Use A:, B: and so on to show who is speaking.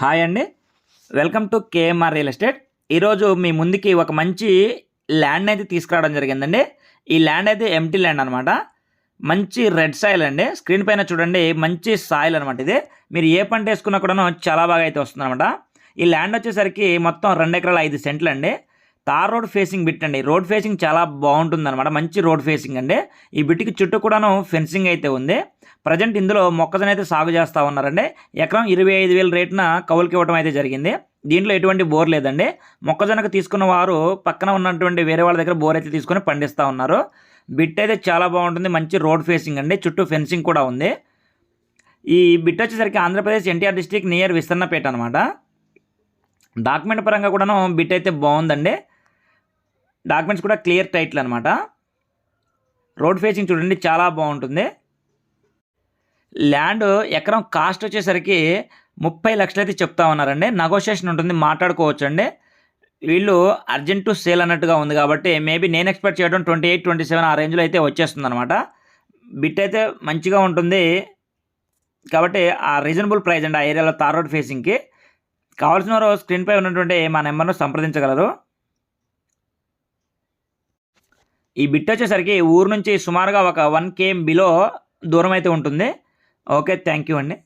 A: Hi అండి. Welcome to KMR real estate. ఈరోజు మీ ముందుకి ఒక మంచి ల్యాండ్ అయితే తీసుకురావడం జరిగిందండి. ఈ ల్యాండ్ అయితే ఎంటీ ల్యాండ్ అనమాట మంచి రెడ్ సాయిల్ అండి. స్క్రీన్ పైన చూడండి మంచి సాయిల్ అనమాట ఇది. మీరు ఏ పంట వేసుకున్నా కూడా చాలా బాగా అయితే వస్తుంది అనమాట ఈ ల్యాండ్ వచ్చేసరికి మొత్తం రెండు ఎకరాల ఐదు సెంట్లు అండి తార్ రోడ్ ఫేసింగ్ బిట్ అండి. రోడ్ ఫేసింగ్ చాలా బాగుంటుంది అనమాట మంచి రోడ్ ఫేసింగ్ అండి. ఈ బిట్కి చుట్టూ కూడాను ఫెన్సింగ్ అయితే ఉంది. ప్రజెంట్ ఇందులో మొక్కజొన్న అయితే సాగు చేస్తూ ఉన్నారండి. ఎకరం ఇరవై ఐదు వేల రేటున కౌలుకి ఇవ్వడం అయితే జరిగింది. దీంట్లో ఎటువంటి బోర్ లేదండి. మొక్కజొన్నకు తీసుకున్న వారు పక్కన ఉన్నటువంటి వేరే వాళ్ళ దగ్గర బోర్ అయితే తీసుకొని పండిస్తూ ఉన్నారు. బిట్ అయితే చాలా బాగుంటుంది. మంచి రోడ్ ఫేసింగ్ అండి. చుట్టూ ఫెన్సింగ్ కూడా ఉంది. ఈ బిట్ వచ్చేసరికి ఆంధ్రప్రదేశ్ ఎన్టీఆర్ డిస్టిక్ నియర్ విస్తన్నపేట అనమాట డాక్యుమెంట్ పరంగా కూడాను బిట్ అయితే బాగుందండి. డాక్యుమెంట్స్ కూడా క్లియర్ టైట్లు అనమాట రోడ్ ఫేసింగ్ చూడండి చాలా బాగుంటుంది. ల్యాండ్ ఎకరం కాస్ట్ వచ్చేసరికి ముప్పై లక్షలు అయితే చెప్తా ఉన్నారండి. నెగోషియేషన్ ఉంటుంది మాట్లాడుకోవచ్చు అండి వీళ్ళు అర్జెంట్ టు సేల్ అన్నట్టుగా ఉంది కాబట్టి మేబీ నేను ఎక్స్పెక్ట్ చేయడం ట్వంటీ ఎయిట్ ట్వంటీ సెవెన్ ఆ రేంజ్లో అయితే వచ్చేస్తుంది అనమాట బిట్ అయితే మంచిగా ఉంటుంది. కాబట్టి ఆ రీజనబుల్ ప్రైస్ అండి ఆ ఏరియాలో తార్ రోడ్ ఫేసింగ్కి కావాల్సిన వారు స్క్రీన్పై ఉన్నటువంటి మా నెంబర్ను సంప్రదించగలరు. ఈ బిట్ వచ్చేసరికి ఊరు నుంచి సుమారుగా ఒక వన్ కేఎం బిలో దూరం అయితే ఉంటుంది. ఓకే థ్యాంక్ యూ అండి.